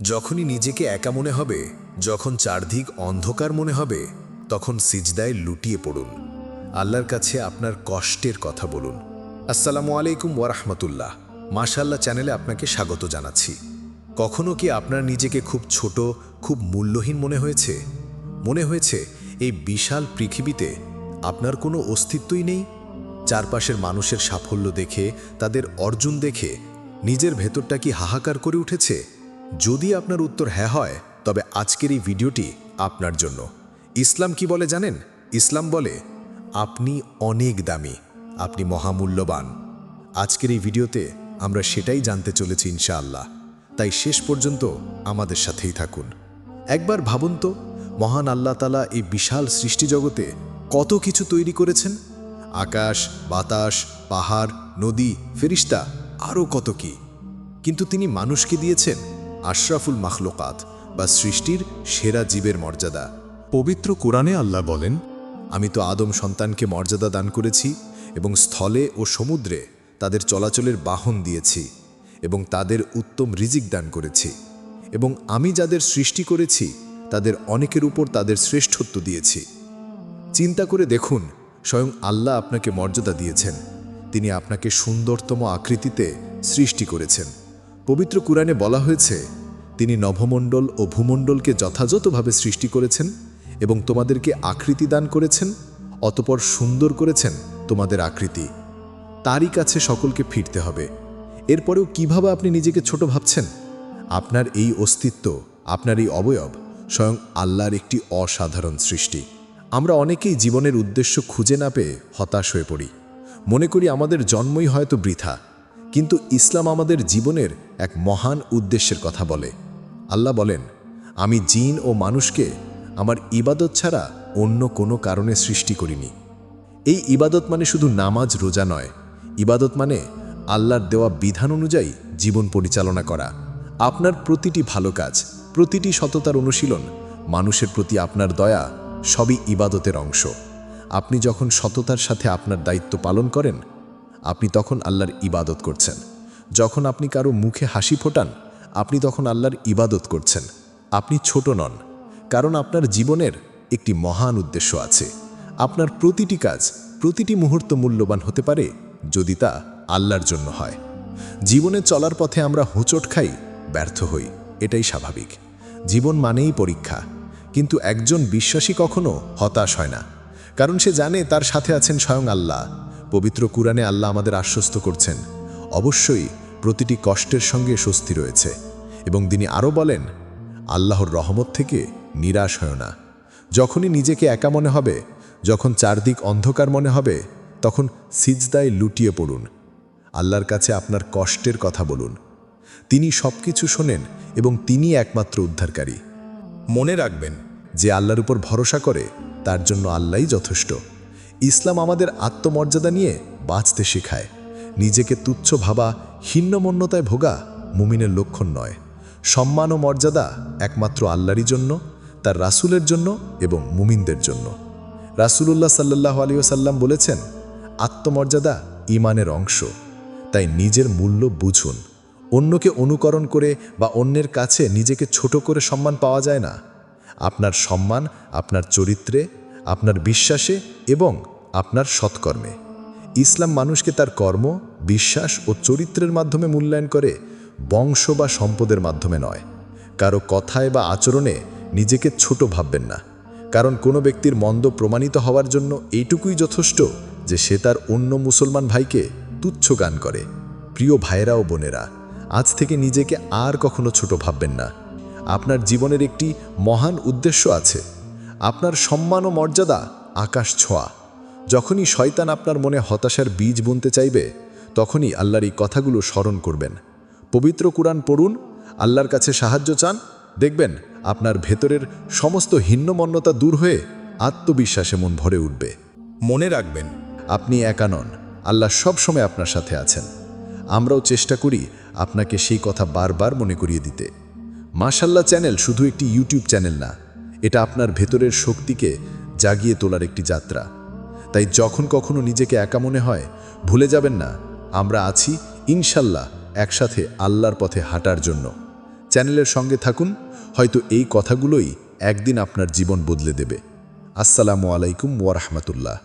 যখনই নিজেকে একা মনে হবে, যখন চারদিক অন্ধকার মনে হবে, তখন সিজদায় লুটিয়ে পড়ুন। আল্লাহর কাছে আপনার কষ্টের কথা বলুন। আসসালামু আলাইকুম ওয়ারহমতুল্লাহ মাশাল্লাহ চ্যানেলে আপনাকে স্বাগত জানাচ্ছি। কখনো কি আপনার নিজেকে খুব ছোট, খুব মূল্যহীন মনে হয়েছে? মনে হয়েছে, এই বিশাল পৃথিবীতে আপনার কোনো অস্তিত্বই নেই? চারপাশের মানুষের সাফল্য দেখে, তাদের অর্জন দেখে, নিজের ভেতরটা কি হাহাকার করে উঠেছে? যদি আপনার উত্তর হ্যাঁ হয়, তবে আজকের এই ভিডিওটি আপনার জন্য। ইসলাম কি বলে জানেন? ইসলাম বলে, আপনি অনেক দামি, আপনি মহামূল্যবান। আজকের এই ভিডিওতে আমরা সেটাই জানতে চলেছি ইনশাআল্লাহ। তাই শেষ পর্যন্ত আমাদের সাথেই থাকুন। একবার ভাবুন তো, মহান আল্লাহ তালা এই বিশাল সৃষ্টিজগতে কত কিছু তৈরি করেছেন? আকাশ, বাতাস, পাহাড়, নদী, ফেরিস্তা, আরও কত কি? কিন্তু তিনি মানুষকে দিয়েছেন আশরাফুল মাখলুকাত বা সৃষ্টির সেরা জীবের মর্যাদা। পবিত্র কোরআনে আল্লাহ বলেন, আমি তো আদম সন্তানকে মর্যাদা দান করেছি এবং স্থলে ও সমুদ্রে তাদের চলাচলের বাহন দিয়েছি এবং তাদের উত্তম রিজিক দান করেছি এবং আমি যাদের সৃষ্টি করেছি, তাদের অনেকের উপর তাদের শ্রেষ্ঠত্ব দিয়েছি। চিন্তা করে দেখুন, স্বয়ং আল্লাহ আপনাকে মর্যাদা দিয়েছেন। তিনি আপনাকে সুন্দরতম আকৃতিতে সৃষ্টি করেছেন। পবিত্র কুরআনে বলা হয়েছে তিনি নভমণ্ডল ও ভূমণ্ডলকে যথাযথভাবে সৃষ্টি করেছেন এবং তোমাদেরকে আকৃতি দান করেছেন, অতপর সুন্দর করেছেন তোমাদের আকৃতি। তারই কাছে সকলকে ফিরতে হবে। এরপরেও কীভাবে আপনি নিজেকে ছোট ভাবছেন? আপনার এই অস্তিত্ব, আপনার এই অবয়ব স্বয়ং আল্লাহর একটি অসাধারণ সৃষ্টি। আমরা অনেকেই জীবনের উদ্দেশ্য খুঁজে না পেয়ে হতাশ হয়ে পড়ি। মনে করি আমাদের জন্মই হয়তো বৃথা, কিন্তু ইসলাম আমাদের জীবনের এক মহান উদ্দেশ্যের কথা বলে। আল্লাহ বলেন, আমি জিন ও মানুষকে আমার ইবাদত ছাড়া অন্য কোনো কারণে সৃষ্টি করিনি। এই ইবাদত মানে শুধু নামাজ, রোজা নয়। ইবাদত মানে আল্লাহর দেওয়া বিধান অনুযায়ী জীবন পরিচালনা করা। আপনার প্রতিটি ভালো কাজ, প্রতিটি সততার অনুশীলন মানুষের প্রতি আপনার দয়া সবই ইবাদতের অংশ। আপনি যখন সততার সাথে আপনার দায়িত্ব পালন করেন, আপনি তখন আল্লাহর ইবাদত করছেন। যখন আপনি কারও মুখে হাসি ফোটান আপনি তখন আল্লাহর ইবাদত করছেন। আপনি ছোট নন, কারণ আপনার জীবনের একটি মহান উদ্দেশ্য আছে। আপনার প্রতিটি কাজ, প্রতিটি মুহূর্ত মূল্যবান হতে পারে যদি তা আল্লাহর জন্য হয়। জীবনে চলার পথে আমরা হোঁচট খাই, ব্যর্থ হই, এটাই স্বাভাবিক। জীবন মানেই পরীক্ষা, কিন্তু একজন বিশ্বাসী কখনো হতাশ হয় না, কারণ সে জানে তার সাথে আছেন স্বয়ং আল্লাহ। পবিত্র কুরআনে আল্লাহ আমাদের আশ্বস্ত করছেন, অবশ্যই প্রতিটি কষ্টের সঙ্গে স্বস্তি রয়েছে এবং তিনি আরও বলেন, আল্লাহর রহমত থেকে নিরাশ হয় না। যখনই নিজেকে একা মনে হবে, যখন চারদিক অন্ধকার মনে হবে, তখন সিজদায় লুটিয়ে পড়ুন। আল্লাহর কাছে আপনার কষ্টের কথা বলুন। তিনি সব কিছু শোনেন এবং তিনি একমাত্র উদ্ধারকারী। মনে রাখবেন, যে আল্লাহর উপর ভরসা করে, তার জন্য আল্লাহই যথেষ্ট। ইসলাম আমাদের আত্মমর্যাদা নিয়ে বাঁচতে শেখায়। নিজেকে তুচ্ছ ভাবা হীনমন্যতায় ভোগা মুমিনের লক্ষণ নয়। সম্মান ও মর্যাদা একমাত্র আল্লাহরই জন্য, তার রাসূলের জন্য এবং মুমিনদের জন্য। রাসূলুল্লাহ সাল্লাহ আলী সাল্লাম বলেছেন, আত্মমর্যাদা ইমানের অংশ। তাই নিজের মূল্য বুঝুন। অন্যকে অনুকরণ করে বা অন্যের কাছে নিজেকে ছোট করে সম্মান পাওয়া যায় না। আপনার সম্মান আপনার চরিত্রে, আপনার বিশ্বাসে এবং আপনার সৎকর্মে। ইসলাম মানুষকে তার কর্ম বিশ্বাস ও চরিত্রের মাধ্যমে মূল্যায়ন করে বংশ বা সম্পদের মাধ্যমে নয়। কারও কথায় বা আচরণে নিজেকে ছোট ভাববেন না। কারণ কোনো ব্যক্তির মন্দ প্রমাণিত হওয়ার জন্য এইটুকুই যথেষ্ট যে সে তার অন্য মুসলমান ভাইকে তুচ্ছ গান করে। প্রিয় ভাইয়েরা ও বোনেরা, আজ থেকে নিজেকে আর কখনো ছোট ভাববেন না। আপনার জীবনের একটি মহান উদ্দেশ্য আছে। আপনার সম্মান ও মর্যাদা আকাশ ছোঁয়া। যখনই শয়তান আপনার মনে হতাশার বীজ বুনতে চাইবে তখনই আল্লাহর এই কথাগুলো স্মরণ করবেন। পবিত্র কুরআন পড়ুন, আল্লাহর কাছে সাহায্য চান, দেখবেন আপনার ভেতরের সমস্ত হিন্নমন্যতা দূর হয়ে আত্মবিশ্বাসে মন ভরে উঠবে। মনে রাখবেন, আপনি একা নন, আল্লাহ সব সময় আপনার সাথে আছেন। আমরাও চেষ্টা করি আপনাকে সেই কথা বারবার মনে করিয়ে দিতে। মাশাল্লাহ চ্যানেল শুধু একটি ইউটিউব চ্যানেল না, এটা আপনার ভেতরের শক্তিকে জাগিয়ে তোলার একটি যাত্রা। তাই যখন কখনো নিজেকে একা মনে হয়, ভুলে যাবেন না আমরা আছি ইনশাল্লাহ একসাথে আল্লাহর পথে হাঁটার জন্য। চ্যানেলের সঙ্গে থাকুন, হয়তো এই কথাগুলোই একদিন আপনার জীবন বদলে দেবে। আসসালামু আলাইকুম ওয়ারহমতুল্লাহ